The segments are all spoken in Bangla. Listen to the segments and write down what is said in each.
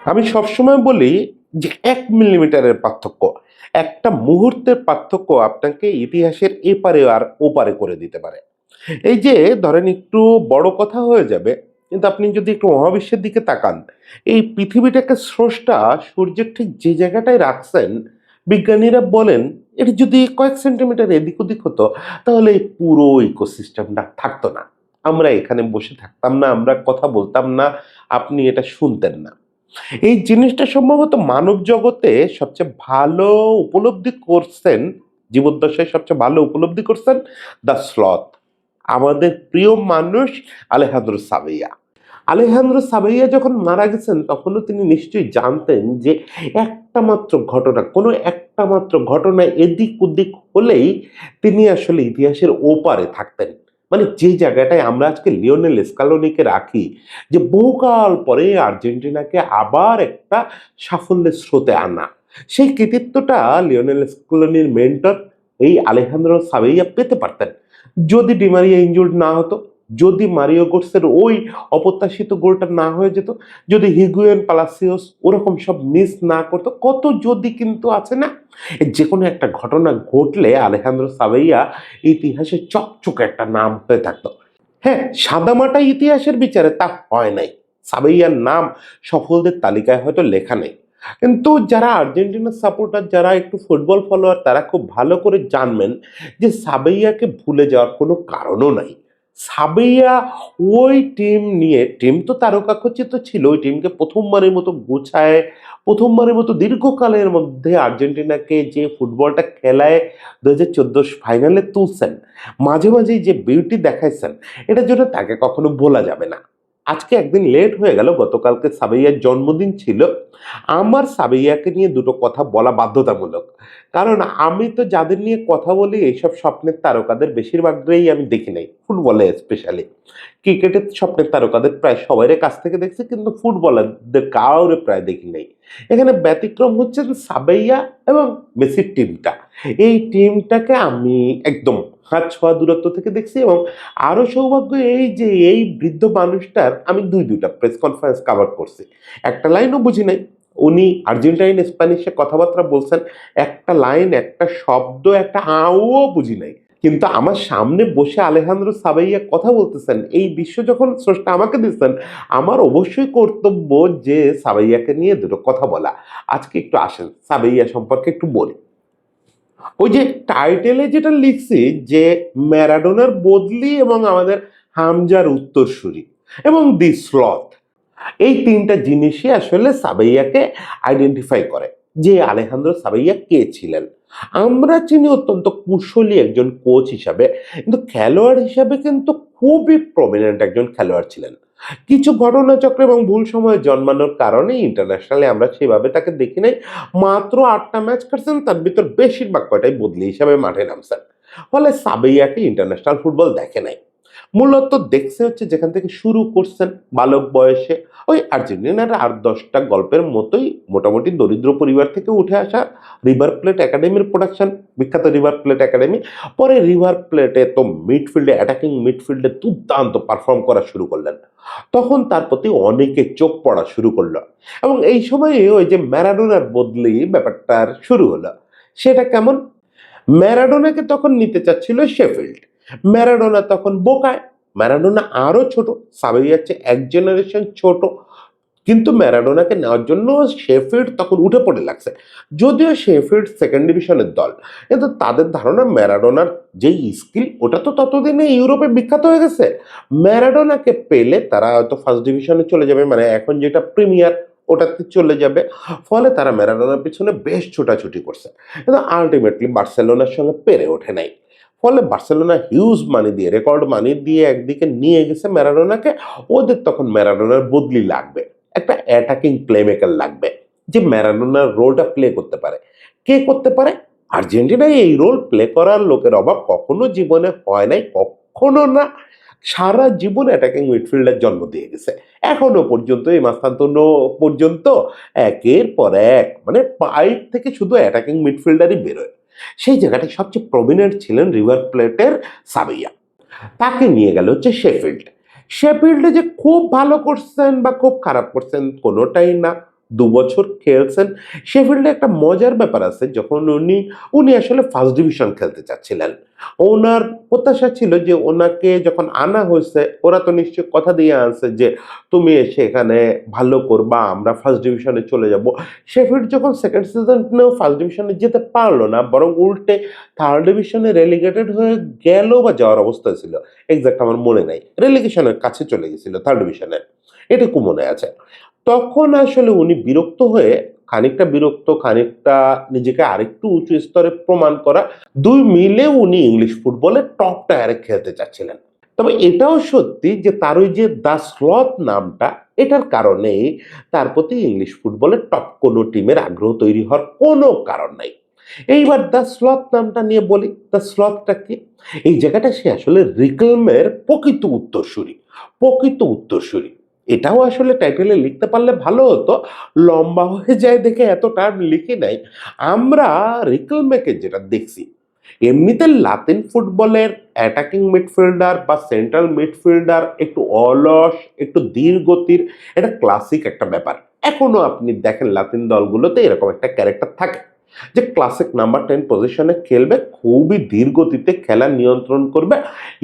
আমি সবসময় বলি যে এক মিলিমিটারের পার্থক্য, একটা মুহূর্তের পার্থক্য আপনাকে ইতিহাসের এপারে আর ওপারে করে দিতে পারে। এই যে ধরেন একটু বড় কথা হয়ে যাবে, কিন্তু আপনি যদি একটু মহাবিশ্বের দিকে তাকান, এই পৃথিবীটাকে স্রষ্টা সূর্যের ঠিক যে জায়গাটায় রাখছেন, বিজ্ঞানীরা বলেন এটা যদি কয়েক সেন্টিমিটার এদিক ওদিক হতো, তাহলে এই পুরো ইকোসিস্টেমটা থাকতো না। আমরা এখানে বসে থাকতাম না, আমরা কথা বলতাম না, আপনি এটা শুনতেন না। এই জিনিসটা সম্ভবত মানব জগতে সবচেয়ে ভালো উপলব্ধি করছেন, জীবদ্দশায় সবচেয়ে ভালো উপলব্ধি করছেন দ্য স্লথ, আমাদের প্রিয় মানুষ আলেহান্দ্র সাবেইয়া আলেহান্দ্র সাবেইয়া যখন মারা গেছেন, তখনও তিনি নিশ্চয়ই জানতেন যে একটা মাত্র ঘটনা, কোনো একটা মাত্র ঘটনা এদিক ওদিক হলেই তিনি আসলে ইতিহাসের ওপারে থাকতেন। মানে যে জায়গাটায় আমরা আজকে লিওনেল স্কালোনিকে রাখি, যে বহুকাল পরে আর্জেন্টিনাকে আবার একটা সাফল্যের স্রোতে আনা। সেই কৃতিত্বটা লিওনেল স্কালোনির মেন্টর এই আলেহান্দ্র সাবেইয়া পেতে পারতেন। যদি ডিমারিয়া ইনজুর্ড না হতো যদি মারিও গোটসের ওই অপ্রত্যাশিত গোলটা না হয়ে যেত, যদি হিগুয়েন পালাসিওস ওরকম সব মিস না করতো, কত যদি কিন্তু আছে না? যে কোনো একটা ঘটনা ঘটলে আলেহান্দ্র সাবেইয়া ইতিহাসে চকচকে একটা নাম হয়ে থাকতো। হ্যাঁ সাদামাটা ইতিহাসের বিচারে তা হয় নাই। সাবেইয়ার নাম সফলদের তালিকায় হয়তো লেখা নেই। কিন্তু যারা আর্জেন্টিনার সাপোর্টার, যারা একটু ফুটবল ফলোয়ার তারা খুব ভালো করে জানবেন যে সাবেইয়াকে ভুলে যাওয়ার কোনো কারণও নাই। সাবেইয়া ওই টিম নিয়ে টিম তো তারকাখচিত ছিল, ওই টিমকে প্রথমবারের মতো গোছায়, প্রথমবারের মতো দীর্ঘকালের মধ্যে আর্জেন্টিনাকে যে ফুটবলটা খেলায় দু হাজার চোদ্দ ফাইনালে তুলছেন, মাঝে মাঝেই যে বিউটি দেখাইছেন, এটার জন্য তাকে কখনো ভোলা যাবে না। আজকে একদিন লেট হয়ে গেল, গতকালকে সাবেইয়ার জন্মদিন ছিল। আমার সাবেইয়াকে নিয়ে দুটো কথা বলা বাধ্যতামূলক। কারণ আমি তো যাদের নিয়ে কথা বলি, এইসব স্বপ্নের তারকাদের বেশিরভাগটাই আমি দেখি নাই, ফুটবলে স্পেশালি ক্রিকেটের স্বপ্নের তারকাদের প্রায় সবাইয়ের কাছ থেকে দেখছি, কিন্তু ফুটবলারদের কাউরে প্রায় দেখি নাই। এখানে ব্যতিক্রম হচ্ছে যে সাবেইয়া এবং মেসির টিমটা। এই টিমটাকে আমি একদম হাত ছোঁয়া দূরত্ব থেকে দেখছি এবং আরও সৌভাগ্য এই যে এই বৃদ্ধ মানুষটার আমি দুই দুইটা প্রেস কনফারেন্স কাভার করছি। একটা লাইনও বুঝি নাই। উনি আর্জেন্টাইন, স্প্যানিশে কথাবার্তা বলছেন। একটা লাইন একটা শব্দ, একটা আও বুঝি নাই। কিন্তু আমার সামনে বসে আলেহান্দ্র সাবাইয়া কথা বলতেছেন, এই বিশ্ব যখন স্রষ্টা আমাকে দিচ্ছেন, আমার অবশ্যই কর্তব্য যে সাবাইয়াকে নিয়ে দুটো কথা বলা। আজকে একটু আসেন, সাবাইয়া সম্পর্কে একটু বলি। ওই যে টাইটেলে যেটা লিখছি যে ম্যারাডোনার বদলি এবং আমাদের হামজার উত্তরসূরি এবং দি স্লথ, এই তিনটা জিনিসই আসলে সাবাইয়াকে আইডেন্টিফাই করে যে আলেহান্দ্র সাবাইয়া কে ছিলেন। আমরা চিনি অত্যন্ত কুশলী একজন কোচ হিসাবে, কিন্তু খেলোয়াড় হিসাবে কিন্তু খুবই প্রমিনেন্ট একজন খেলোয়াড় ছিলেন। কিছু ঘটনাচক্র এবং ভুল সময়ে জন্মানোর কারণে ইন্টারন্যাশনালে আমরা সেভাবে তাকে দেখি নাই। মাত্র আটটা ম্যাচ খেলছেন, তার ভিতর বেশিরভাগ কয়টাই বদলি হিসাবে মাঠে নামছেন। ফলে সাবেইয়াকে ইন্টারন্যাশনাল ফুটবল দেখে নাই। মূলত দেখছে হচ্ছে যেখান থেকে শুরু করছেন বালক বয়সে ওই আর্জেন্টিনার আট দশটা গল্পের মতোই মোটামুটি দরিদ্র পরিবার থেকে উঠে আসা রিভার প্লেট একাডেমির প্রোডাকশন বিখ্যাত রিভার প্লেট একাডেমি পরে রিভার প্লেটে তো মিডফিল্ডে অ্যাটাকিং মিডফিল্ডে দুর্দান্ত পারফর্ম করা শুরু করলেন। তখন তার প্রতি অনেকে চোখ পড়া শুরু করল এবং এই সময়ে ওই যে ম্যারাডোনার বদলি ব্যাপারটার শুরু হলো। সেটা কেমন? ম্যারাডোনাকে তখন নিতে চাচ্ছিল শেফিল্ড ম্যারাডোনা তখন বোকায়। ম্যারাডোনা আরও ছোট সাবেইয়ার চেয়ে এক জেনারেশন ছোট। কিন্তু ম্যারাডোনাকে নেওয়ার জন্য শেফিল্ড তখন উঠে পড়ে লাগছে। যদিও শেফিল্ড সেকেন্ড ডিভিশনের দল, কিন্তু তাদের ধারণা ম্যারাডোনার যেই স্কিল ওটা তো ততদিনে ইউরোপে বিখ্যাত হয়ে গেছে। ম্যারাডোনাকে পেলে তারা হয়তো ফার্স্ট ডিভিশনে চলে যাবে মানে এখন যেটা প্রিমিয়ার ওটাতে চলে যাবে। ফলে তারা ম্যারাডোনার পিছনে বেশ ছোটাছুটি করছে। কিন্তু আলটিমেটলি বার্সেলোনার সঙ্গে পেরে ওঠে নাই। ফলে বার্সেলোনা হিউজ মানি দিয়ে রেকর্ড মানি দিয়ে একদিকে নিয়ে গেছে ম্যারাডোনাকে, ওদের তখন ম্যারাডোনার বদলি লাগবে, একটা অ্যাটাকিং প্লে মেকার লাগবে, যে ম্যারাডোনার রোলটা প্লে করতে পারে। কে করতে পারে? আর্জেন্টিনায় এই রোল প্লে করার লোকের অভাব কখনো জীবনে হয় নাই, কখনো না, সারা জীবন অ্যাটাকিং মিডফিল্ডের জন্ম দিয়ে গেছে। এখনও পর্যন্ত, এই মাস্তান্তন্য পর্যন্ত, একের পর এক মানে পাইপ থেকে শুধু অ্যাটাকিং মিডফিল্ডারই বেরোয়। সেই জায়গাটায় সবচেয়ে প্রমিনেন্ট ছিলেন রিভার প্লেটের সাবিয়া। তাকে নিয়ে গেল হচ্ছে শেফিল্ড শেফিল্ডে যে খুব ভালো করছেন বা খুব খারাপ করছেন কোনোটাই না। দু বছর খেলছেন। সে ফিল্ডে একটা মজার ব্যাপার আছে, যখন উনি উনি আসলে ফার্স্ট ডিভিশন খেলতে চাচ্ছিলেন। ওনার প্রত্যাশা ছিল যে ওনাকে যখন আনা হয়েছে, ওরা তো নিশ্চয় কথা দিয়ে আনছে যে, তুমি এসে এখানে ভালো করবা, আমরা ফার্স্ট ডিভিশনে চলে যাব। শেফিল্ড যখন সেকেন্ড সিজনেও ফার্স্ট ডিভিশনে যেতে পারল না, বরং উল্টে থার্ড ডিভিশনে রেলিগেটেড হয়ে গেল বা যাওয়ার অবস্থা ছিল। এক্সাক্ট আমার মনে নাই। রেলিগেশনের কাছে চলে গেছিল থার্ড ডিভিশনে এটুকু মনে আছে। তখন আসলে উনি বিরক্ত হয়ে খানিকটা বিরক্ত, খানিকটা নিজেকে আরেকটু উঁচু স্তরে প্রমাণ করা, দুই মিলে উনি ইংলিশ ফুটবলে টপ টায়ারে খেলতে চাচ্ছিলেন। তবে এটাও সত্যি যে তার ওই যে দ্য স্লথ নামটা, এটার কারণে তার প্রতি ইংলিশ ফুটবলের টপ কোনো টিমের আগ্রহ তৈরি হওয়ার কোনো কারণ নাই। এইবার দ্য স্লথ নামটা নিয়ে বলি। দ্য স্লথটা কি? এই জায়গাটা সে আসলে রিকলমের প্রকৃত উত্তরসূরি প্রকৃত উত্তরসূরি। এটাও আসলে টাইটেলে লিখতে পারলে ভালো হতো। লম্বা হয়ে যায় দেখে এত টার্ম লিখি নাই। আমরা রিকলমেকে যেটা দেখছি, এমনিতে লাতিন ফুটবলের অ্যাটাকিং মিডফিল্ডার বা সেন্ট্রাল মিডফিল্ডার একটু অলস, একটু ধীর গতির, এটা ক্লাসিক একটা ব্যাপার। এখনও আপনি দেখেন লাতিন দলগুলোতে এরকম একটা ক্যারেক্টার থাকে, যে ক্লাসিক নাম্বার টেন পজিশনে খেলবে, খুবই ধীর গতিতে খেলা নিয়ন্ত্রণ করবে।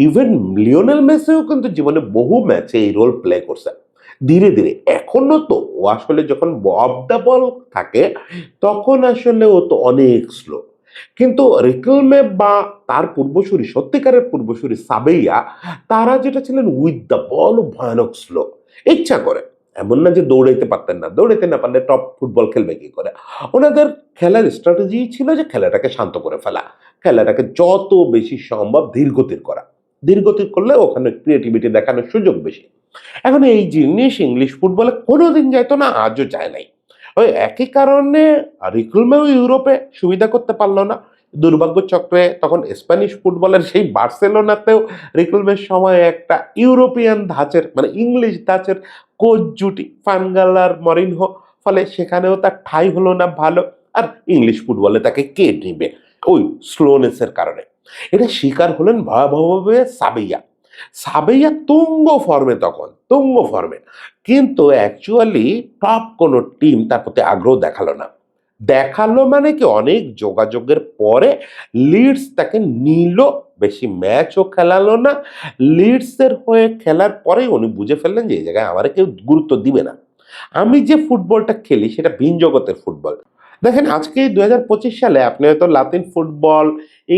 ইভেন লিওনেল মেসিও কিন্তু জীবনে বহু ম্যাচে এই রোল প্লে করছে। ধীরে ধীরে। এখনও তো ও আসলে যখন অফ বল থাকে, তখন আসলে ও তো অনেক স্লো কিন্তু রিকলমে বা তার পূর্বসূরি, সত্যিকারের পূর্বসূরি সাবেইয়া, তারা যেটা ছিলেন উইথ দ্য বল ভয়ানক স্লো ইচ্ছা করে। এমন না যে দৌড়াইতে পারতেন না। দৌড়াইতে না পারলে টপ ফুটবল খেলবে কি করে? ওনাদের খেলার স্ট্র্যাটেজি ছিল যে খেলাটাকে শান্ত করে ফেলা। খেলাটাকে যত বেশি সম্ভব ধীরগতির করা। ধীরগতির করলে ওখানে ক্রিয়েটিভিটি দেখানোর সুযোগ বেশি। এখন এই জিনিস ইংলিশ ফুটবলে কোনোদিন যাইতো না, আজও যায় নাই। ওই একই কারণে রিকুলমেও ইউরোপে সুবিধা করতে পারল না। দুর্ভাগ্য চক্রে তখন স্প্যানিশ ফুটবলের সেই বার্সেলোনাতেও রিকুলমের সময় একটা ইউরোপিয়ান ধাঁচের মানে ইংলিশ ধাঁচের কোচ জুটি ফানগালার মরিনহো, ফলে সেখানেও তার ঠাই হলো না ভালো। আর ইংলিশ ফুটবলে তাকে কে নিবে? ওই স্লোনেসের কারণে। এটা শিকার হলেন ভয়াবহভাবে সাবেইয়া সাবেইয়া তুঙ্গ ফর্মে তখন, তুঙ্গ ফর্মে কিন্তু অ্যাকচুয়ালি টপ কোনো টিম তার প্রতি আগ্রহ দেখাল না। দেখাল মানে কি অনেক যোগাযোগের পরে লিডস তাকে নিল, বেশি ম্যাচও খেলালো না। লিডসের হয়ে খেলার পরেই উনি বুঝে ফেললেন যে এই জায়গায় আমার কেউ গুরুত্ব দিবে না। আমি যে ফুটবলটা খেলি সেটা ভিন জগতের ফুটবল দেখেন, আজকে দু হাজার পঁচিশ সালে আপনি হয়তো Latin football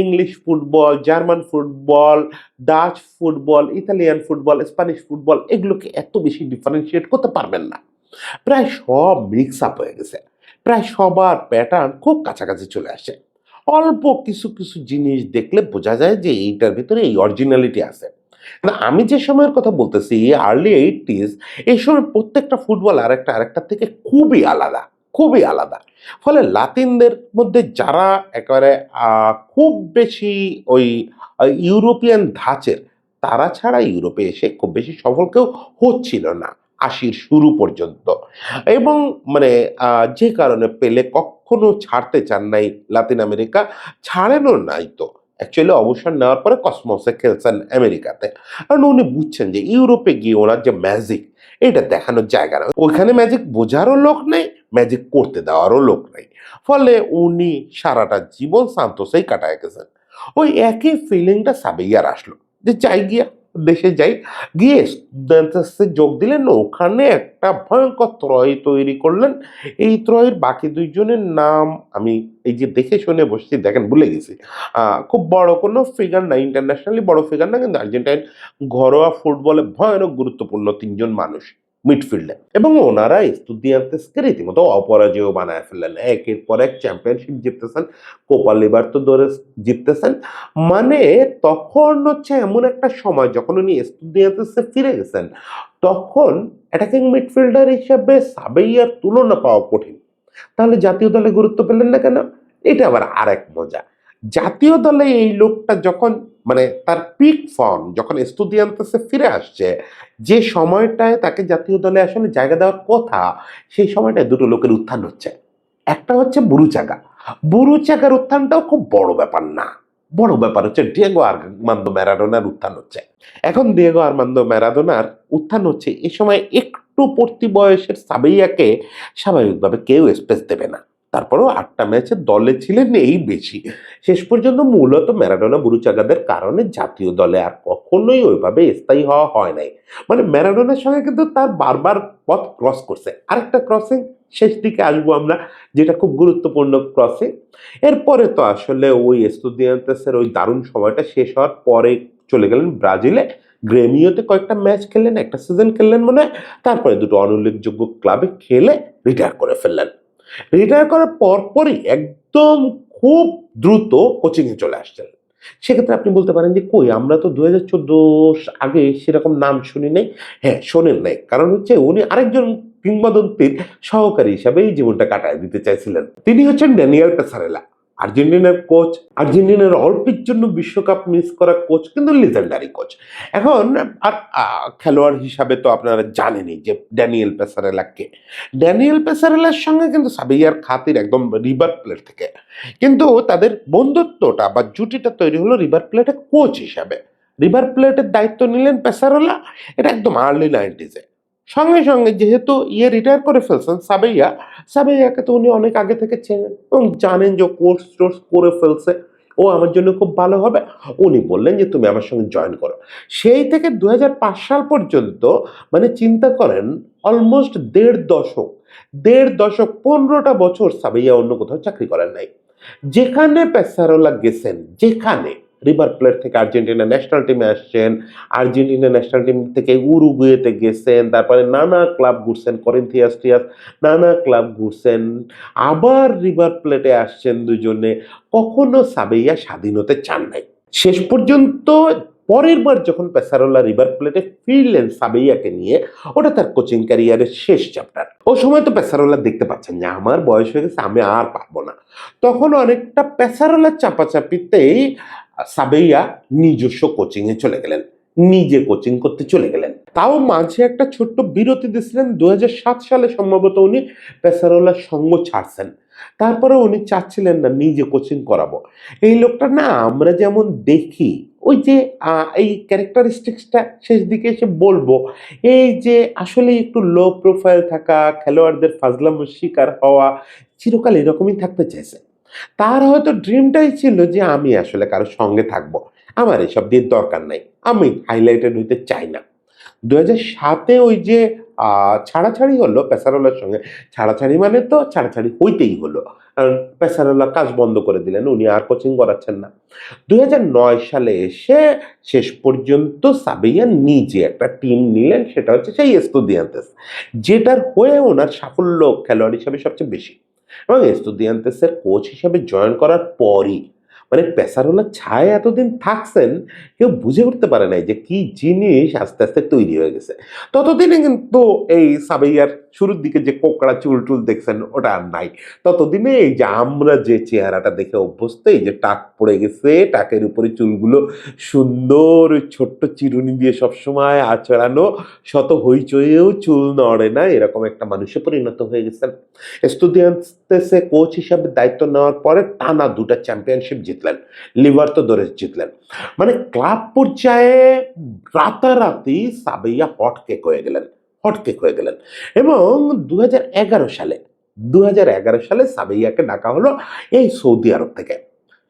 English football German football Dutch football Italian football Spanish football এগুলোকে এত বেশি ডিফারেন্সিয়েট করতে পারবেন না। প্রায় সব মিক্স আপ হয়ে গেছে। প্রায় সবার প্যাটার্ন খুব কাছাকাছি চলে আসে। অল্প কিছু কিছু জিনিস দেখলে বোঝা যায় যে এইটার ভিতরে এই অরিজিনালিটি আছে। আমি যে সময়ের কথা বলতেছি আর্লি এইটিস এই সময় প্রত্যেকটা ফুটবল আরেকটা আরেকটা থেকে খুবই আলাদা। খুবই আলাদা। ফলে লাতিনদের মধ্যে যারা একেবারে খুব বেশি ওই ইউরোপিয়ান ধাঁচের, তারা ছাড়া ইউরোপে এসে খুব বেশি সফল কেউ হচ্ছিল না, আশির শুরু পর্যন্ত। এবং মানে যে কারণে পেলে কখনো ছাড়তে চান নাই লাতিন আমেরিকা, ছাড়েনও নাই তো। অ্যাকচুয়ালি অবসর নেওয়ার পরে কসমসে খেলছেন আমেরিকাতে। কারণ উনি বুঝছেন যে ইউরোপে গিয়ে ওনার যে ম্যাজিক, এটা দেখানোর জায়গা না। ওইখানে ম্যাজিক বোঝারও লোক নেই ম্যাজিক করতে দেওয়ারও লোক নাই। ফলে উনি সারাটা জীবন সান্তোসেই কাটায় গেছেন। ওই একই ফিলিংটা সাবেইয়ার আসলো যে চাই গিয়া, দেশে যাই। গিয়ে স্টুডেন্টসে যোগ দিলেন, ওখানে একটা ভয়ঙ্কর ত্রয় তৈরি করলেন। এই ত্রয়ের বাকি দুইজনের নাম আমি এই যে দেখে শুনে বসছি, দেখেন, ভুলে গেছি। খুব বড় কোনো ফিগার না ইন্টারন্যাশনালি বড় ফিগার না, কিন্তু আর্জেন্টাইন ঘরোয়া ফুটবলে ভয়ানক গুরুত্বপূর্ণ তিনজন মানুষ। মিডফিল্ডে এবং ওনারা স্টুডিয়ান্তেসকে রীতিমতো অপরাজয় বানায় ফেললেন। একের পর এক চ্যাম্পিয়নশিপ জিততেছেন কোপা লিবার তো ধরে জিততেছেন। মানে তখন হচ্ছে এমন একটা সময় যখন উনি স্টুডিয়ান্তেসে ফিরে গেছেন, তখন অ্যাটাকিং মিডফিল্ডার হিসেবে সাবেইয়ার তুলনা পাওয়া কঠিন। তাহলে জাতীয় দলে গুরুত্ব পেলেন না কেন? এটা আবার আরেক মজা। জাতীয় দলে এই লোকটা যখন মানে তার পিক ফর্ম যখন স্টুডিয়ান্তেসে ফিরে আসছে, যে সময়টায় তাকে জাতীয় দলে আসলে জায়গা দেওয়ার কথা, সেই সময়টায় দুটো লোকের উত্থান হচ্ছে। একটা হচ্ছে বুরুচাগা। বুরুচাগার উত্থানটাও খুব বড় ব্যাপার না। বড় ব্যাপার হচ্ছে ডিয়েগো আর্মান্দো ম্যারাডোনার উত্থান হচ্ছে। এখন ডিয়েগো আর্মান্দো ম্যারাডোনার উত্থান হচ্ছে এই সময় একটু নিকটবর্তী বয়সের সাবেইয়াকে স্বাভাবিকভাবে কেউ স্পেস দেবে না। তারপরেও আটটা ম্যাচে দলে ছিলেন এই বেশি শেষ পর্যন্ত মূলত ম্যারাডোনা বুরুচাগাদের কারণে জাতীয় দলে আর কখনোই ওইভাবে স্থায়ী হওয়া হয় নাই। মানে ম্যারাডোনার সঙ্গে কিন্তু তার বারবার পথ ক্রস করছে। আরেকটা ক্রসিং শেষ দিকে আসব আমরা, যেটা খুব গুরুত্বপূর্ণ ক্রসিং এরপরে তো আসলে ওই এস্তুদিয়ান্তেসের ওই দারুণ সময়টা শেষ হওয়ার পরে চলে গেলেন ব্রাজিলে। গ্রেমিওতে কয়েকটা ম্যাচ খেললেন, একটা সিজন খেললেন মনে হয়। তারপরে দুটো অনুল্লেখযোগ্য ক্লাবে খেলে রিটায়ার করে ফেললেন। রিটায়ার করার পরপরই একদম খুব দ্রুত কোচিংয়ে চলে আসছেন। সেক্ষেত্রে আপনি বলতে পারেন যে, কই, আমরা তো দু হাজার চোদ্দ আগে সেরকম নাম শুনি নাই। হ্যাঁ শোনেন নাই। কারণ হচ্ছে উনি আরেকজন কিংবদন্তির সহকারী হিসাবে এই জীবনটা কাটায় দিতে চাইছিলেন। তিনি হচ্ছেন ড্যানিয়েল পেসারেলা। আর্জেন্টিনার কোচ, আর্জেন্টিনার অল্পের জন্য বিশ্বকাপ মিস করা কোচ, কিন্তু লিজেন্ডারি কোচ। এখন, আর খেলোয়াড় হিসাবে তো আপনারা জানেনই যে ড্যানিয়েল পেসারেলাকে। ড্যানিয়েল পেসারেলার সঙ্গে কিন্তু সাবিয়ার খাতির একদম রিভার প্লেট থেকে। কিন্তু তাদের বন্ধুত্বটা বা জুটিটা তৈরি হলো রিভার প্লেটের কোচ হিসাবে। রিভার প্লেটের দায়িত্ব নিলেন পেসারেলা, এটা একদম আর্লি নাইনটিজে সঙ্গে সঙ্গে যেহেতু ইয়ে রিটায়ার করে ফেলছেন সাবেইয়া, সাবেইয়াকে তো উনি অনেক আগে থেকে চেনেন এবং জানেন যে কোর্স টোর্স করে ফেলছে। ও আমার জন্য খুব ভালো হবে। উনি বললেন যে, তুমি আমার সঙ্গে জয়েন করো। সেই থেকে দু হাজার পাঁচ সাল পর্যন্ত মানে চিন্তা করেন অলমোস্ট দেড় দশক দেড় দশক পনেরোটা বছর সাবেইয়া অন্য কোথাও চাকরি করেন নাই। যেখানে পেসারোলা গেছেন, যেখানে রিভার প্লেট থেকে আর্জেন্টিনা ন্যাশনাল টিমে আসছেন। আর্জেন্টিনা ন্যাশনাল টিম থেকে উরুগুয়েতে গেছেন। তারপরে নানা ক্লাব ঘুরছেন করিন্থিয়াস টিয়াস নানা ক্লাব ঘুরছেন। আবার রিভার প্লেটে আসছেন দুজনে। কখনো সাবেইয়া স্বাধীনতে চান নাই। শেষ পর্যন্ত পরের বার যখন পেসারোলা রিভার প্লেটে ফিরলেন সাবেইয়াকে নিয়ে, ওটা তার কোচিং ক্যারিয়ারের শেষ চ্যাপ্টার ও সময় তো পেসারোলা দেখতে পাচ্ছেন যে আমার বয়স হয়ে গেছে, আমি আর পারব না। তখন অনেকটা পেসারোলার চাপাচাপিতেই সাবেইয়া নিজস্ব কোচিংয়ে চলে গেলেন। নিজে কোচিং করতে চলে গেলেন। তাও মাঝে একটা ছোট্ট বিরতি দিয়েছিলেন। দু হাজার সাত সালে সম্ভবত উনি পেসারোলার সঙ্গ ছাড়ছেন। তারপরে উনি চাচ্ছিলেন না, নিজে কোচিং করাবো। এই লোকটা না, আমরা যেমন দেখি ওই যে এই ক্যারেক্টারিস্টিক্সটা শেষ দিকে এসে বলব, এই যে আসলে একটু লো প্রোফাইল থাকা, খেলোয়াড়দের ফাজলামোর শিকার হওয়া, চিরকাল এরকমই থাকতে চাইছে। তার হয়তো ড্রিমটাই ছিল যে আমি আসলে কারোর সঙ্গে থাকব। আমার এসব দিয়ে দরকার নাই, আমি হাইলাইটেড হইতে চাই না। দু হাজার সাতে ওই যে ছাড়াছাড়ি হলো পেসারোলার সঙ্গে। ছাড়াছাড়ি মানে তো ছাড়াছাড়ি হইতেই হলো। কারণ পেসারোলা কাজ বন্ধ করে দিলেন, উনি আর কোচিং করাচ্ছেন না। দুই সালে এসে শেষ পর্যন্ত সাবিয়া নিজে একটা টিম নিলেন, সেটা হচ্ছে সেই এস্তুদিয়ান্তেস, যেটার হয়ে ওনার সাফল্য খেলোয়াড় হিসাবে সবচেয়ে বেশি। এবং এস্তুদিয়ান্তেসের কোচ হিসাবে জয়েন করার পরই মানে পেসারোলার ছায় এতদিন থাকছেন, কেউ বুঝে উঠতে পারে নাই যে কি জিনিস আস্তে আস্তে তৈরি হয়ে গেছে। ততদিনে কিন্তু এই সাবেইয়ার শুরুর দিকে যে কোকড়া চুল টুল দেখছেন, ওটা আর নাই। ততদিনে এই যে আমরা যে চেহারাটা দেখে অভ্যস্ত, এই যে টাক পড়ে গেছে, টাকের উপরে চুলগুলো সুন্দর ছোট্ট চিরুনি দিয়ে সবসময় আচড়ানো, শত হইচইয়েও চুল নড়ে না, এরকম একটা মানুষে পরিণত হয়ে গেছেন। স্টুডিয়ান্টসে কোচ হিসাবে দায়িত্ব নেওয়ার পরে টানা দুটা চ্যাম্পিয়নশিপ জিতলেন, লিভার তো দরেস জিতলেন। মানে ক্লাব পর্যায়ে রাতারাতি সাবেইয়া হট কেক হয়ে গেলেন, হট কেক হয়ে গেলেন। এবং দু হাজার এগারো সালে দু হাজার এগারো সালে সাবেইয়াকে ডাকা হলো এই সৌদি আরব থেকে।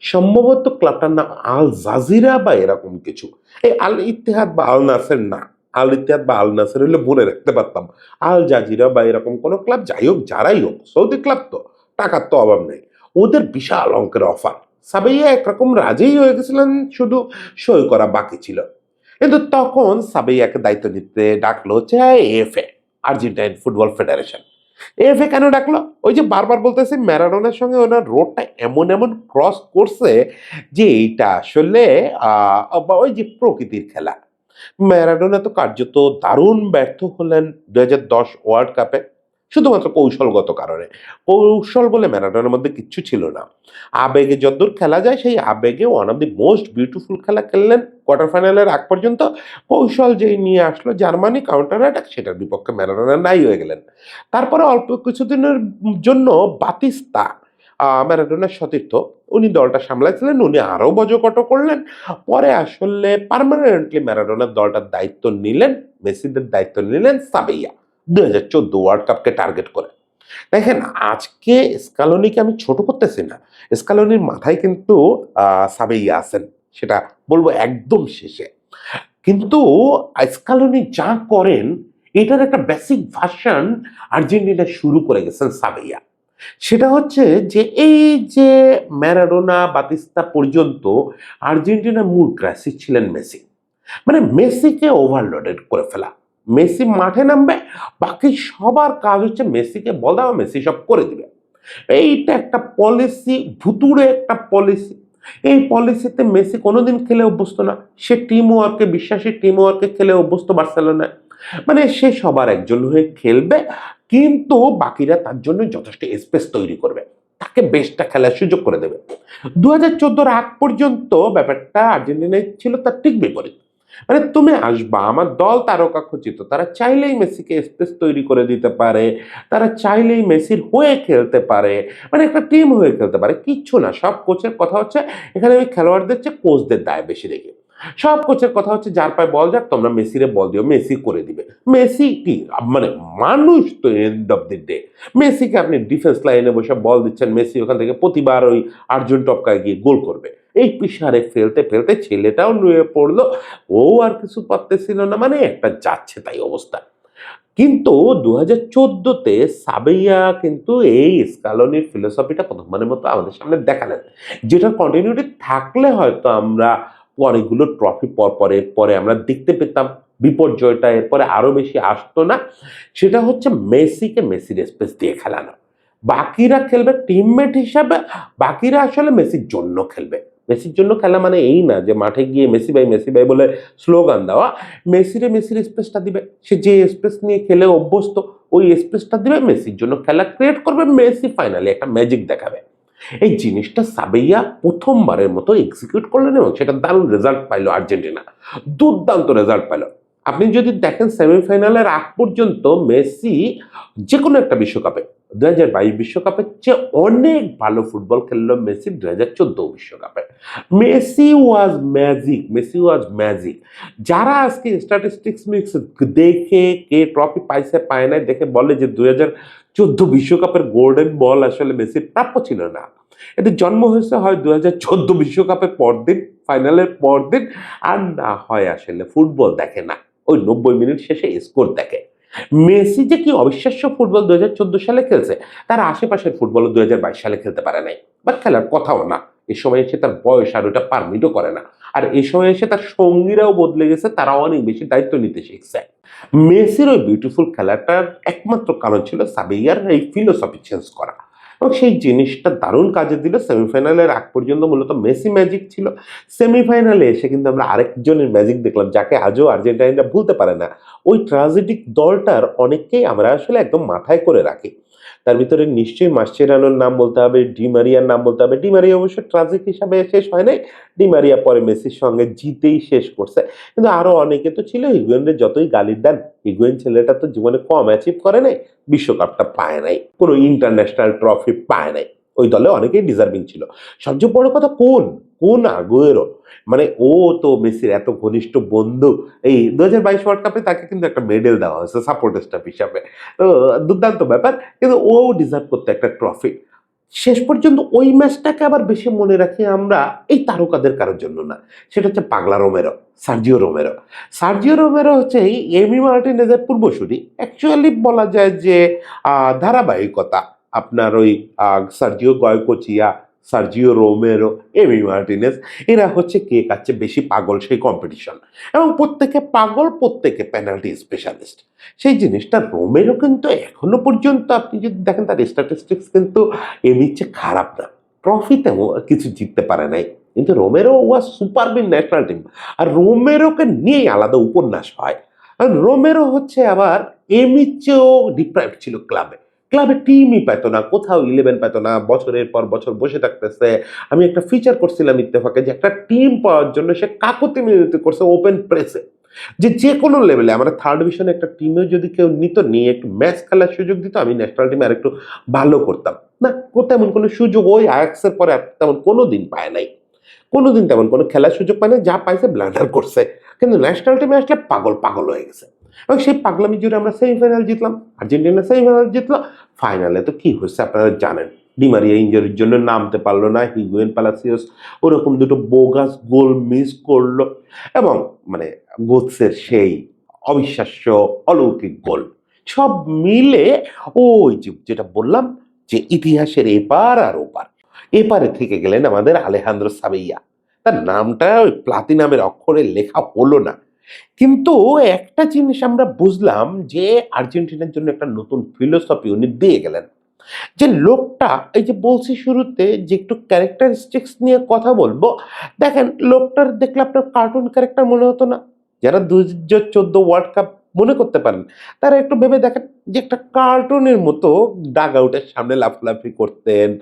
সম্ভবত ক্লাবটার নাম আল জাজিরা বা এরকম কিছু। এই আল ইতিহাদ বা আল নাসের না, আল ইতিহাদ বা আল নাসের হলে মনে রাখতে পারতাম। আল জাজিরা বা এরকম কোনো ক্লাব, যাই হোক, যারাই হোক, সৌদি ক্লাব তো, টাকার তো অভাব নেই। ওদের বিশাল অঙ্কের অফার। সাবেইয়া একরকম রাজেই হয়ে গেছিলেন, শুধু সই করা বাকি ছিল। কিন্তু তখন সাবেইয়াকে দায়িত্ব নিতে ডাকলো হচ্ছে FA Argentine football federation. FA কেন ডাকলো? ওই যে বারবার বলতেছি, ম্যারাডোনার সঙ্গে ওনার রোডটা এমন এমন ক্রস করছে যে এইটা আসলে ওই যে প্রকৃতির খেলা। ম্যারাডোনা তো কার্যত দারুণ ব্যর্থ হলেন দু ওয়ার্ল্ড কাপে শুধুমাত্র কৌশলগত কারণে। কৌশল বলে ম্যারাডোনার মধ্যে কিচ্ছু ছিল না। আবেগে যতদূর খেলা যায়, সেই আবেগে one of the most beautiful খেলা খেললেন কোয়ার্টার ফাইনালের আগ পর্যন্ত। কৌশল যেই নিয়ে আসলো, জার্মানি কাউন্টার অ্যাটাক সেটার বিপক্ষে ম্যারাডোনা নাই হয়ে গেলেন। তারপরে অল্প কিছুদিনের জন্য বাতিস্তা ম্যারাডোনার সতীর্থ, উনি দলটা সামলাইছিলেন, উনি আরও বজকট করলেন। পরে আসলে পার্মানেন্টলি ম্যারাডোনার দলটার দায়িত্ব নিলেন, মেসিদের দায়িত্ব নিলেন সাবেইয়া দুই হাজার চোদ্দ ওয়ার্ল্ড কাপকে টার্গেট করে। দেখেন, আজকে স্কালোনিকে আমি ছোট করতেছি না। স্কালোনির মাথায় কিন্তু সাবেইয়া আছেন। সেটা বলব একদম শেষে। কিন্তু স্কালোনি যা করেন, এটার একটা বেসিক ভার্সন আর্জেন্টিনা শুরু করে গেছেন সাবেইয়া সেটা হচ্ছে যে, এই যে ম্যারাডোনা বাতিস্তা পর্যন্ত আর্জেন্টিনার মূল ক্রাইসিস ছিলেন মেসি মানে মেসিকে ওভারলোডেড করে ফেলা। মেসি মাঠে নামবে, বাকি সবার কাজ হচ্ছে মেসিকে বল দেওয়া, মেসি সব করে দিবে। এইটা একটা পলিসি ভুতুড়ে একটা পলিসি এই পলিসিতে মেসি কোনোদিন খেলে অভ্যস্ত না। সে টিম ওয়ার্কে বিশ্বাসী টিম ওয়ার্কে খেলে অভ্যস্ত বার্সেলোনায় মানে সে সবার একজন হয়ে খেলবে, কিন্তু বাকিরা তার জন্য যথেষ্ট স্পেস তৈরি করবে। তাকে বেশটা খেলার সুযোগ করে দেবে। দু হাজার আগ পর্যন্ত ব্যাপারটা আর্জেন্টিনায় ছিল তার ঠিক বিপরীত। মানে তুমি আসবা, আমার দল তারকা খচিত, তারা চাইলেই মেসিকে স্পেস তৈরি করে দিতে পারে, তারা চাইলেই মেসির হয়ে খেলতে পারে মানে একটা টিম হয়ে খেলতে পারে, কিচ্ছু না, সব কোচের কথা হচ্ছে, এখানে আমি খেলোয়াড়দের চেয়ে কোচদের দায় বেশি দেখি। সব কোচের কথা হচ্ছে, যার পায়ে বল যাক, তোমরা মেসিরে বল দিও, মেসি করে দিবে। মেসি কি? মানে মানুষ তো এন্ড অফ দি ডে মেসিকে আপনি ডিফেন্স লাইনে বসে বল দিচ্ছেন, মেসি ওখান থেকে প্রতিবার ওই আর্জুন টপকায় গিয়ে গোল করবে। এই পিসারে ফেলতে ফেলতে ছেলেটাও নুয়ে পড়ল। ও আর কিছু পারতেছিল না মানে একটা যাচ্ছে তাই অবস্থা। কিন্তু দু হাজার চোদ্দোতে সাবেইয়া কিন্তু এই স্কালনির ফিলোসফিটা প্রথমবারের মতো আমাদের সামনে দেখালেন, যেটার কন্টিনিউটি থাকলে হয়তো আমরা অনেকগুলো ট্রফি পর পরে পরে আমরা দেখতে পেতাম, বিপর্যয়টা এরপরে আরও বেশি আসতো না। সেটা হচ্ছে মেসিকে মেসির স্পেস দিয়ে খেলানো। বাকিরা খেলবে টিমমেট হিসাবে, বাকিরা আসলে মেসির জন্য খেলবে। মেসির জন্য খেলা মানে এই না যে মাঠে গিয়ে মেসি ভাই মেসি ভাই বলে স্লোগান দেওয়া। মেসিরে মেসির স্পেসটা দিবে। সে যে স্পেস নিয়ে খেলে অভ্যস্ত, ওই স্পেসটা দিবে। মেসির জন্য খেলা ক্রিয়েট করবে। মেসি ফাইনালি একটা ম্যাজিক দেখাবে। এই জিনিসটা সাবেইয়া প্রথমবারের মতো এক্সিকিউট করলেন এবং সেটা দারুণ রেজাল্ট পাইলো আর্জেন্টিনা। দুর্দান্ত রেজাল্ট পাইলো। আপনি যদি দেখেন সেমিফাইনালের আগ পর্যন্ত মেসি যে কোনো একটা বিশ্বকাপে দু হাজার বাইশ বিশ্বকাপের চেয়ে অনেক ভালো ফুটবল খেললো মেসি দু হাজার চোদ্দ বিশ্বকাপে। Messi was magic Messi was magic যারা আজকে স্ট্যাটিস্টিক্স মিক্স দেখে কে ট্রফি পাইছে, পায় নাই, দেখে বলে যে দু হাজার চোদ্দ বিশ্বকাপের গোল্ডেন বল আসলে মেসির প্রাপ্য ছিল না। এদের জন্ম হয়েছে হয় দু হাজার চোদ্দ বিশ্বকাপের পরদিন ফাইনালের পরদিন, আর না হয় আসলে ফুটবল দেখে না। ওই নব্বই মিনিট শেষে স্কোর দেখে। মেসি যে কি অবিশ্বাস্য ফুটবল দু হাজার চোদ্দ সালে খেলছে, তার আশেপাশের ফুটবল দু হাজার বাইশ সালে খেলতে পারে নাই। বা খেলার কথাও না। এ সময় এসে তার বয়স আর ওটা পারমিটও করে না। আর এ সময় এসে তার সঙ্গীরাও বদলে গেছে তারাও অনেক বেশি দায়িত্ব নিতে শিখছে। মেসির ওই বিউটিফুল খেলাটার একমাত্র কারণ ছিল সাবেইয়ার এই ফিলোসফি চেঞ্জ করা। এবং সেই জিনিসটা দারুণ কাজে দিল। সেমিফাইনালের আগ পর্যন্ত মূলত মেসি ম্যাজিক ছিল। সেমিফাইনালে এসে কিন্তু আমরা আরেকজনের ম্যাজিক দেখলাম, যাকে আজও আর্জেন্টাইনরা ভুলতে পারে না। ওই ট্রাজেডিক দলটার অনেককেই আমরা আসলে একদম মাথায় করে রাখি। তার ভিতরে নিশ্চয়ই মাসচেরানোর নাম বলতে হবে ডিমারিয়ার নাম বলতে হবে। ডিমারিয়া অবশ্য ট্রাজিক হিসাবে শেষ হয় নাই ডিমারিয়া পরে মেসির সঙ্গে জিতেই শেষ করছে। কিন্তু আরও অনেকে তো ছিল হিগুয়েনের যতই গালির দেন হিগুয়েন ছেলেটা তো জীবনে কম অ্যাচিভ করে নাই, বিশ্বকাপটা পায় নাই, কোনো ইন্টারন্যাশনাল ট্রফি পায় নাই। ওই দলে অনেকেই ডিজার্ভিং ছিল। সবচেয়ে বড় কথা কোন? কোন আগুয়েরো? মানে ও তো মেসির এত ঘনিষ্ঠ বন্ধু। এই দু হাজার বাইশ ওয়ার্ল্ড কাপে তাকে কিন্তু একটা মেডেল দেওয়া হয়েছে সাপোর্ট স্টাফ হিসাবে। দুর্দান্ত ব্যাপার। কিন্তু ও ডিজার্ভ করতে একটা ট্রফি শেষ পর্যন্ত ওই ম্যাচটাকে আবার বেশি মনে রাখি আমরা এই তারকাদের কারোর জন্য না। সেটা হচ্ছে পাগলা Romero, Sergio Romero. Sergio Romero হচ্ছে এই এমি মার্টিনেজের পূর্বসূরি। অ্যাকচুয়ালি বলা যায় যে ধারাবাহিকতা। আপনার ওই Sergio Goycochea, Sergio Romero, Emi Martinez, এরা হচ্ছে কে কাচ্ছে বেশি পাগল সেই কম্পিটিশন এবং প্রত্যেকে পাগল, প্রত্যেকে পেনাল্টি স্পেশালিস্ট সেই জিনিসটা রোমেরও কিন্তু এখনও পর্যন্ত আপনি যদি দেখেন তার স্ট্যাটিস্টিক্স কিন্তু এমির চেয়ে খারাপ না। ট্রফি তেমন কিছু জিততে পারে নাই। কিন্তু Romero was super been national team আর রোমেরোকে নিয়েই আলাদা উপন্যাস হয়। আর রোমেরো হচ্ছে আবার এমির ডিপ্রাইভ ছিল ক্লাবে ক্লাবে টিমই পেত না, কোথাও ইলেভেন পেতো না, বছরের পর বছর বসে থাকতেছে। আমি একটা ফিচার করছিলাম ইত্তেফাকে যে একটা টিম পাওয়ার জন্য সে কাকতি মিনতি করছে ওপেন প্রেসে যে যে কোনো লেভেলে আমরা থার্ড ডিভিশনে একটা টিমেও যদি কেউ নিত, নিয়ে একটু ম্যাচ খেলার সুযোগ দিত, আমি ন্যাশনাল টিমে আর একটু ভালো করতাম। না তেমন কোনো সুযোগ ওই আয়াক্সের পরে তেমন কোনো দিন পায় নাই। কোনো দিন তেমন কোনো খেলার সুযোগ পায় না যা পাইছে ব্লান্ডার করছে। কিন্তু ন্যাশনাল টিমে আসলে পাগল পাগল হয়ে গেছে। এবং সেই পাগলামি জুড়ে আমরা সেমিফাইনাল জিতলাম, আর্জেন্টিনা সেমিফাইনাল জিতলো। ফাইনালে তো কি হয়েছে আপনারা জানেন। ডিমারিয়া ইঞ্জুরির জন্য নামতে পারল না হিগুয়েন প্যালাসিওস ওরকম দুটো বোগাস গোল মিস করল এবং মানে গোৎসের সেই অবিশ্বাস্য, অলৌকিক গোল সব মিলে ওই যে যেটা বললাম যে ইতিহাসের এপার আর ওপার। এপারে থেকে গেলেন আমাদের আলেহান্দ্র সাবেইয়া। তার নামটা ওই প্লাতিনামের অক্ষরে লেখা হলো না। কিন্তু একটা জিনিস আমরা বুঝলাম যে আর্জেন্টিনার জন্য একটা নতুন ফিলোসফি উনি দিয়ে গেলেন। যে লোকটা, এই যে বলছি শুরুতে যে একটু ক্যারেক্টারিস্টিক্স নিয়ে কথা বলব, দেখেন লোকটার দেখলে আপনার কার্টুন ক্যারেক্টার মনে হতো না। যারা দু হাজার চোদ্দ ওয়ার্ল্ড কাপ মনে করতে পারেন। তারা একটু ভেবে দেখেন যে একটা কার্টুনের মতো ডাগ আউটের সামনে লাফালাফি করতেন।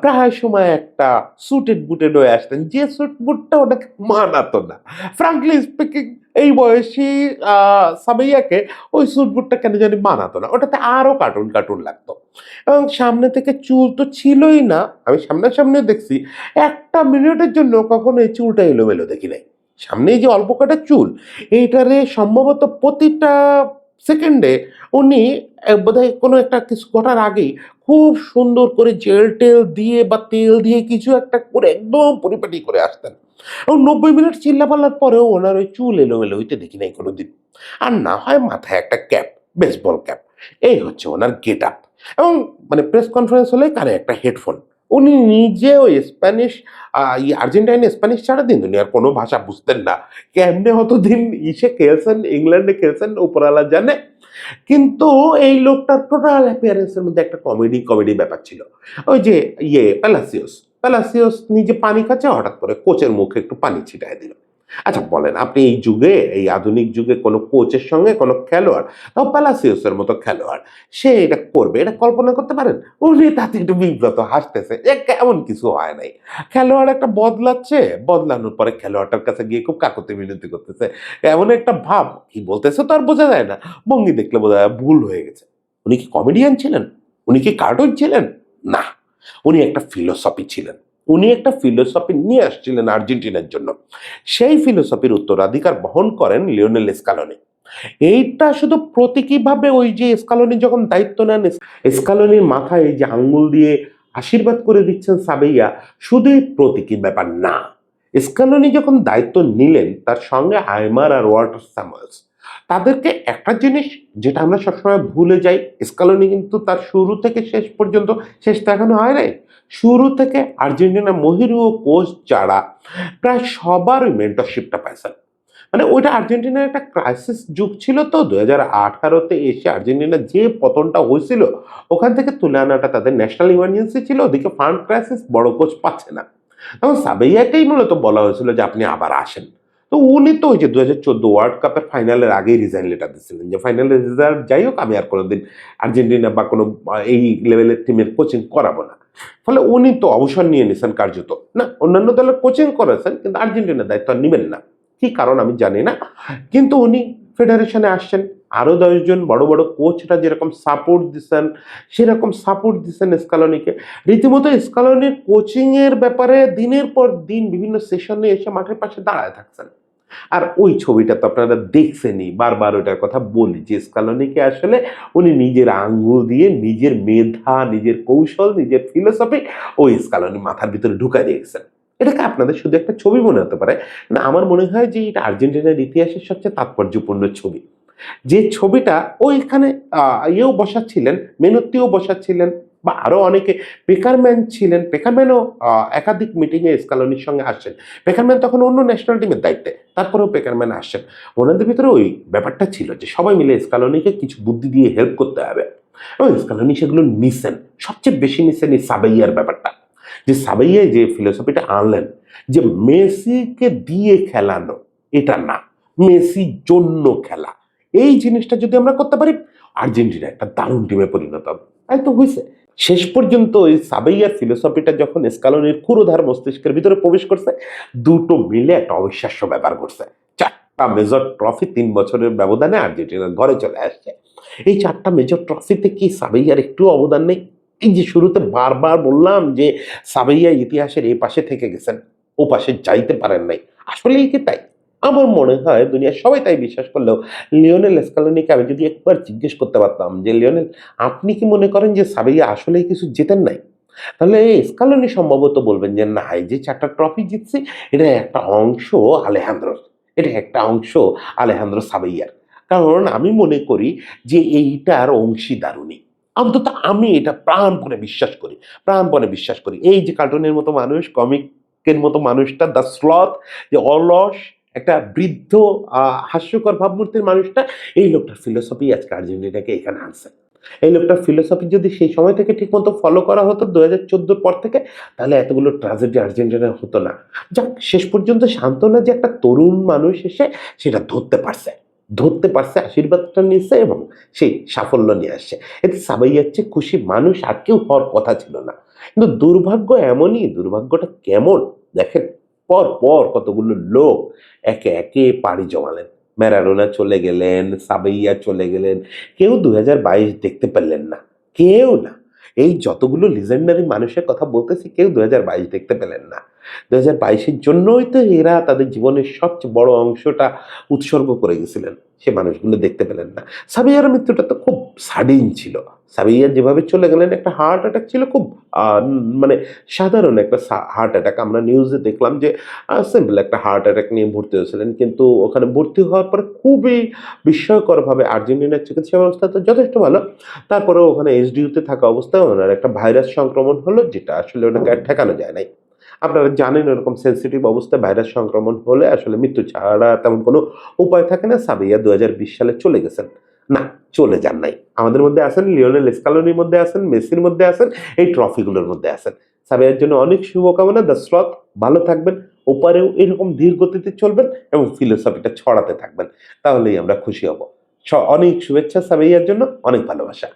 প্রায় সময় একটা সুটেড বুটেড হয়ে আসতেন। যে সুট বুটটা ওটাকে মানাতো না। ফ্রাঙ্কলি স্পিকিং এই বয়সী আহ, সাবেইয়াকে ওই সুট বুটটা কেন জানি মানাতো না। ওটাতে আরও কার্টুন কার্টুন লাগতো। এবং সামনে থেকে চুল তো ছিলই না। আমি সামনাসামনি দেখছি একটা মিনিটের জন্য কখনো এই চুলটা এলোমেলো দেখি নাই। সামনে যে অল্প কটা চুল, এইটারে সম্ভবত প্রতিটা সেকেন্ডে উনি বোধহয় কোনো একটা কিছু ঘটার আগেই খুব সুন্দর করে জেল টেল দিয়ে বা তেল দিয়ে কিছু একটা করে একদম পরিপাটি করে আসতেন। এবং নব্বই মিনিট চিল্লাপাল্লার পরেও ওনার ওই চুল এলোমেলো হইতে দেখি নাই কোনো দিন আর না হয় মাথায় একটা ক্যাপ বেসবল ক্যাপ এই হচ্ছে ওনার গেট আপ এবং মানে প্রেস কনফারেন্স হলে কানে একটা হেডফোন উনি নিজেও স্প্যানিশ আর্জেন্টাইনে স্প্যানিশ ছাড়া দিন উনি আর কোনো ভাষা বুঝতেন না। কেমনে দিন ইসে খেলছেন, ইংল্যান্ডে খেলছেন উপরালা জানে। কিন্তু এই লোকটার টোটাল অ্যাপিয়ারেন্সের মধ্যে একটা কমেডি কমেডি ব্যাপার ছিল। ওই যে ইয়ে প্যালাসিওস প্যালাসিওস নিজে পানি খাচ্ছে, হঠাৎ করে কোচের মুখে একটু পানি ছিটায় দিল। আচ্ছা বলেন, আপনি এই যুগে, এই আধুনিক যুগে কোনো কোচের সঙ্গে কোনো খেলোয়াড়, তাও প্যালাসিওসের মতো খেলোয়াড়, সে এটা করবে, এটা কল্পনা করতে পারেন? উনি তাতে একটু বিব্রত হাসতেছে যে কেমন কিছু হয় নাই। খেলোয়াড় একটা বদলাচ্ছে, বদলানোর পরে খেলোয়াড়টার কাছে গিয়ে খুব কাকতি মিনতি করতেছে। এমন একটা ভাব, কি বলতেছে তো আর বোঝা যায় না। ভঙ্গি দেখলে বোঝা যায় ভুল হয়ে গেছে। উনি কি কমেডিয়ান ছিলেন? উনি কি কার্টুন ছিলেন? না। উনি একটা ফিলোসফি ছিলেন। উনি একটা ফিলোসফি নিয়ে আসছিলেন আর্জেন্টিনার জন্য। সেই ফিলোসফির উত্তরাধিকার বহন করেন লিওনেল স্কালনি। এইটা শুধু প্রতীকীভাবে ওই যে স্কালনি যখন দায়িত্ব নেন, স্কালনির মাথায় এই যে আঙ্গুল দিয়ে আশীর্বাদ করে দিচ্ছেন সাবেইয়া শুধুই প্রতীকী ব্যাপার না। স্কালনি যখন দায়িত্ব নিলেন, তার সঙ্গে আইমার আর ওয়াটার স্যামুয়েলস তাদেরকে একটা জিনিস যেটা আমরা সবসময় ভুলে যাই স্কালনি কিন্তু তার শুরু থেকে শেষ পর্যন্ত, শেষ দেখানো হয় নাই। শুরু থেকে আর্জেন্টিনা মহিরু কোচ যারা, প্রায় সবার মেন্টরশিপটা পাইছেন। মানে ওইটা আর্জেন্টিনার একটা ক্রাইসিস যুগ ছিল তো দু হাজার আঠারোতে এসে আর্জেন্টিনা যে পতনটা হয়েছিল, ওখান থেকে তুলে আনাটা তাদের ন্যাশনাল ইমার্জেন্সি ছিল, ওদিকে ফান্ড ক্রাইসিস বড় কোচ পাচ্ছে না। তখন সাবেইয়াকেই মূলত বলা হয়েছিল যে আপনি আবার আসেন। তো উনি তো ওই যে দু হাজার চোদ্দ ওয়ার্ল্ড কাপের ফাইনালের আগেই রিজাইন লেটার দিচ্ছিলেন যে ফাইনালের রেজাল্ট যাই হোক, আমি আর কোনোদিন আর্জেন্টিনা বা কোনো এই লেভেলের টিমের কোচিং করাবো না। ফলে উনি তো অবসর নিয়ে নিয়েছেন কার্যত। না, অন্যান্য দলের কোচিং করেছেন, কিন্তু আর্জেন্টিনার দায়িত্ব নেবেন না। কি কারণ আমি জানি না। কিন্তু উনি ফেডারেশনে আসছেন। আরও দশজন বড় বড় কোচরা যেরকম সাপোর্ট দিচ্ছেন সেরকম সাপোর্ট দিচ্ছেন স্কালনিকে। রীতিমতো স্কালনির কোচিংয়ের ব্যাপারে দিনের পর দিন বিভিন্ন সেশনে এসে মাঠের পাশে দাঁড়ায় থাকছেন। আর ওই ছবিটা তো আপনারা দেখছেনই, বারবার ওটার কথা বলি। যে স্কালনিকে আসলে উনি নিজের আঙ্গুল দিয়ে নিজের মেধা, নিজের কৌশল, নিজের ফিলোসফি ওই স্কালনি মাথার ভিতরে ঢুকাই দিয়েছেন এটাকে আপনাদের শুধু একটা ছবি মনে হতে পারে। না, আমার মনে হয় যে এটা আর্জেন্টিনার ইতিহাসের সবচেয়ে তাৎপর্যপূর্ণ ছবি। যে ছবিটা ওইখানে ইয়েও বসাচ্ছিলেন, মেনুত্তিও বসাচ্ছিলেন। বা আরও অনেকে পেকারম্যান ছিলেন পেকারম্যানও একাধিক মিটিংয়ে স্কালনির সঙ্গে আসছেন। পেকারম্যান তখন অন্য ন্যাশনাল টিমের দায়িত্বে, তারপরেও পেকারম্যান আসছেন। ওনাদের ভিতরে ওই ব্যাপারটা ছিল যে সবাই মিলে স্কালনিকে কিছু বুদ্ধি দিয়ে হেল্প করতে হবে। এবং স্কালনি সেগুলো নিছেন, সবচেয়ে বেশি নিছেন এই সাবাইয়ার ব্যাপারটা। যে সাবাইয়া যে ফিলোসফিটা আনলেন, যে মেসিকে দিয়ে খেলানো, এটা না। মেসির জন্য খেলা। এই জিনিসটা যদি আমরা করতে পারি, আর্জেন্টিনা একটা দারুণ টিমে পরিণত হবে। তাই তো হয়েছে শেষ পর্যন্ত ওই সাবেইয়ার ফিলোসফিটা যখন স্কালনির ক্ষুরোধার মস্তিষ্কের ভিতরে প্রবেশ করছে, দুটো মিলে একটা অবিশ্বাস্য ব্যাপার করছে চারটা মেজর ট্রফি তিন বছরের ব্যবধানে আর্জেন্টিনার ঘরে চলে আসছে। এই চারটা মেজর ট্রফিতে কি সাবেইয়ার একটু অবদান নেই? এই যে শুরুতে বারবার বললাম যে সাবেইয়া ইতিহাসের এই পাশে থেকে গেছেন, ও পাশে যাইতে পারেন নাই। আসলেই কি তাই? আমার মনে হয় দুনিয়ার সবাই তাই বিশ্বাস করলেও লিওনেল স্কালোনিকে আমি যদি একবার জিজ্ঞেস করতে পারতাম যে, লিওনেল, আপনি কি মনে করেন যে সাবেইয়া আসলেই কিছু জেতেন নাই? তাহলে স্কালোনি সম্ভবত বলবেন যে, না, এই যে চারটা ট্রফি জিতছে, এটা একটা অংশ আলেহান্দ্রোর, এটা একটা অংশ আলেহান্দ্রো সাবেইয়ার। কারণ আমি মনে করি যে এইটার অংশীদার উনি অন্তত আমি এটা প্রাণপণে বিশ্বাস করি, প্রাণপণে বিশ্বাস করি। এই যে কার্টুনের মতো মানুষ, কমিকের মতো মানুষটা, দ্য স্লথ, যে অলস একটা বৃদ্ধ হাস্যকর ভাবমূর্তির মানুষটা, এই লোকটার ফিলোসফি আজকে আর্জেন্টিনাকে এখানে আনছে। এই লোকটার ফিলোসফি যদি সেই সময় থেকে ঠিকমতো ফলো করা হতো দু হাজার চোদ্দোর পর থেকে, তাহলে এতগুলো ট্রাজেডি আর্জেন্টিনার হতো না। যাক, শেষ পর্যন্ত সান্ত্বনা যে একটা তরুণ মানুষ এসে সেটা ধরতে পারছে। ধরতে পারছে, আশীর্বাদটা নিচ্ছে এবং সেই সাফল্য নিয়ে আসছে। এতে সাবাইয়ার চেয়ে খুশি, মানুষ আর কেউ হওয়ার কথা ছিল না। কিন্তু দুর্ভাগ্য এমনই, দুর্ভাগ্যটা কেমন? দেখেন পর পর কতগুলো লোক একে একে পাড়ি জমালেন। ম্যারাডোনা চলে গেলেন সাবাইয়া চলে গেলেন। কেউ দু হাজার বাইশ দেখতে পেলেন না, কেউ না। এই যতগুলো লিজেন্ডারি মানুষের কথা বলতেছি, কেউ দু হাজার বাইশ দেখতে পেলেন না। দু হাজার বাইশের জন্যই তো এরা তাদের জীবনের সবচেয়ে বড় অংশটা উৎসর্গ করে গেছিলেন। সে মানুষগুলো দেখতে পেলেন না। সাবিয়ার মৃত্যুটা তো খুব সাডিন ছিল। সাবিয়া যেভাবে চলে গেলেন, একটা হার্ট অ্যাটাক ছিল খুব মানে সাধারণ একটা হার্ট অ্যাটাক আমরা নিউজে দেখলাম যে সিম্পল একটা হার্ট অ্যাটাক নিয়ে ভর্তি হয়েছিলেন। কিন্তু ওখানে ভর্তি হওয়ার পরে খুবই বিস্ময়করভাবে আর্জেন্টিনার চিকিৎসা ব্যবস্থা তো যথেষ্ট ভালো। তারপরেও ওখানে এইচডিউতে থাকা অবস্থায় ওনার একটা ভাইরাস সংক্রমণ হলো, যেটা আসলে ওনাকে ঠেকানো যায় নাই। আপনারা জানেন এরকম সেন্সিটিভ অবস্থায় ভাইরাস সংক্রমণ হলে আসলে মৃত্যু ছাড়া তেমন কোনো উপায় থাকে না। সাবিয়া দু হাজার বিশ সালে চলে গেছেন। না, চলে যান নাই। আমাদের মধ্যে আছেন, লিওনেল স্কালোনির মধ্যে আছেন, মেসির মধ্যে আছেন, এই ট্রফিগুলোর মধ্যে আছেন। সাবিয়ার জন্য অনেক শুভকামনা, দ্য স্লথ, ভালো থাকবেন, ওপারেও এরকম ধীর গতিতে চলবেন এবং ফিলোসফিটা ছড়াতে থাকবেন। তাহলেই আমরা খুশি হব। অনেক শুভেচ্ছা সাবিয়ার জন্য, অনেক ভালোবাসা।